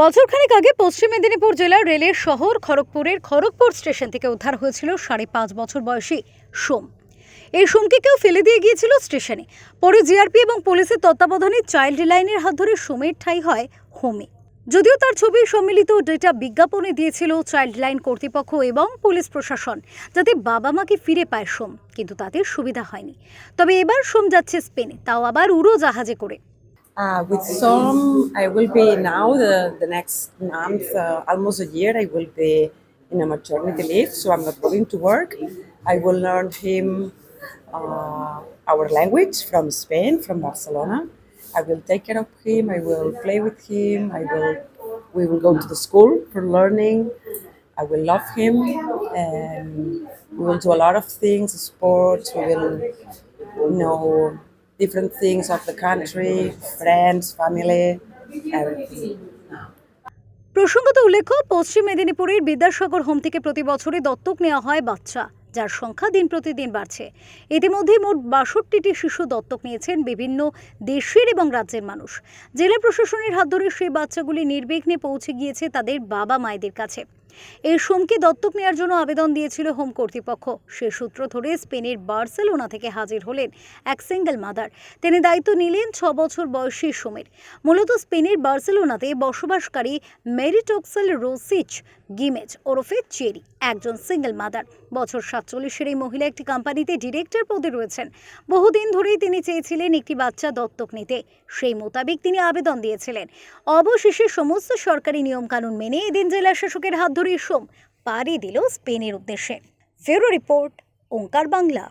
বছরখানেক আগে পশ্চিম মেদিনীপুর জেলার রেলের শহর খড়গপুরের খড়গপুর স্টেশন থেকে উদ্ধার হয়েছিল সাড়ে পাঁচ বছর বয়সী সোম। এই সোমকে কেউ ফেলে দিয়ে গিয়েছিল স্টেশনে। পরে জিআরপি এবং পুলিশের তত্ত্বাবধানে চাইল্ড লাইনের হাত ধরে সোমের ঠাই হয় হোমে। যদিও তার ছবি সম্মিলিত ডেটা বিজ্ঞাপনে দিয়েছিল চাইল্ড লাইন কর্তৃপক্ষ এবং পুলিশ প্রশাসন, যাতে বাবা মাকে ফিরে পায় সোম, কিন্তু তাতে সুবিধা হয়নি। তবে এবার সোম যাচ্ছে স্পেনে, তাও আবার উড়োজাহাজে করে। Uh, with some, I will be now the, the next month, uh, almost a year, I will be in a maternity leave, so I'm not going to work. I will learn him uh, our language from Spain, from Barcelona. I will take care of him. I will play with him. I will. We will go to the school for learning. I will love him, and we will do a lot of things, sports. We will know different things of the country, friends, family, everything. প্রসঙ্গত উল্লেখ্য পশ্চিম মেদিনীপুরের Vidyasagar home থেকে প্রতি বছরই দত্তক নেওয়া হয় বাচ্চা যার সংখ্যা দিন প্রতিদিন বাড়ছে। ইতিমধ্যে মোট বাষট্টিটি শিশু দত্তক নিয়েছেন বিভিন্ন দেশের এবং রাজ্যের মানুষ। জেলা প্রশাসনের হাত ধরে সেই বাচ্চাগুলি নির্বিঘ্নে পৌঁছে গিয়েছে তাদের বাবা মায়েদের কাছে। এই সোমকে দত্তক নেওয়ার জন্য আবেদন দিয়েছিল হোম কর্তৃপক্ষ। সে সূত্র ধরে স্পেনের বার্সেলোনা থেকে হাজির হলেন এক সিঙ্গেল মাদার। তিনি দায়িত্ব নিলেন ছ বছর বয়সী সোমের। মূলত স্পেনের বার্সেলোনাতে বসবাসকারী মেরিটক্সেল রোসিচ গিমেজ ওরফে চেরি, একজন সিঙ্গেল মাদার। বছর সাতচল্লিশের এই মহিলা একটি কোম্পানিতে ডিরেক্টর পদে রয়েছেন। বহুদিন ধরেই তিনি চেয়েছিলেন একটি বাচ্চা দত্তক নিতে। সেই মোতাবেক তিনি আবেদন দিয়েছিলেন। অবশেষে সমস্ত সরকারি নিয়মকানুন মেনে এদিন জেলা শাসকের হাত ধরে সোম পাড়ি দিল স্পেনের উদ্দেশ্যে। ফেরো রিপোর্ট, ওঙ্কার বাংলা।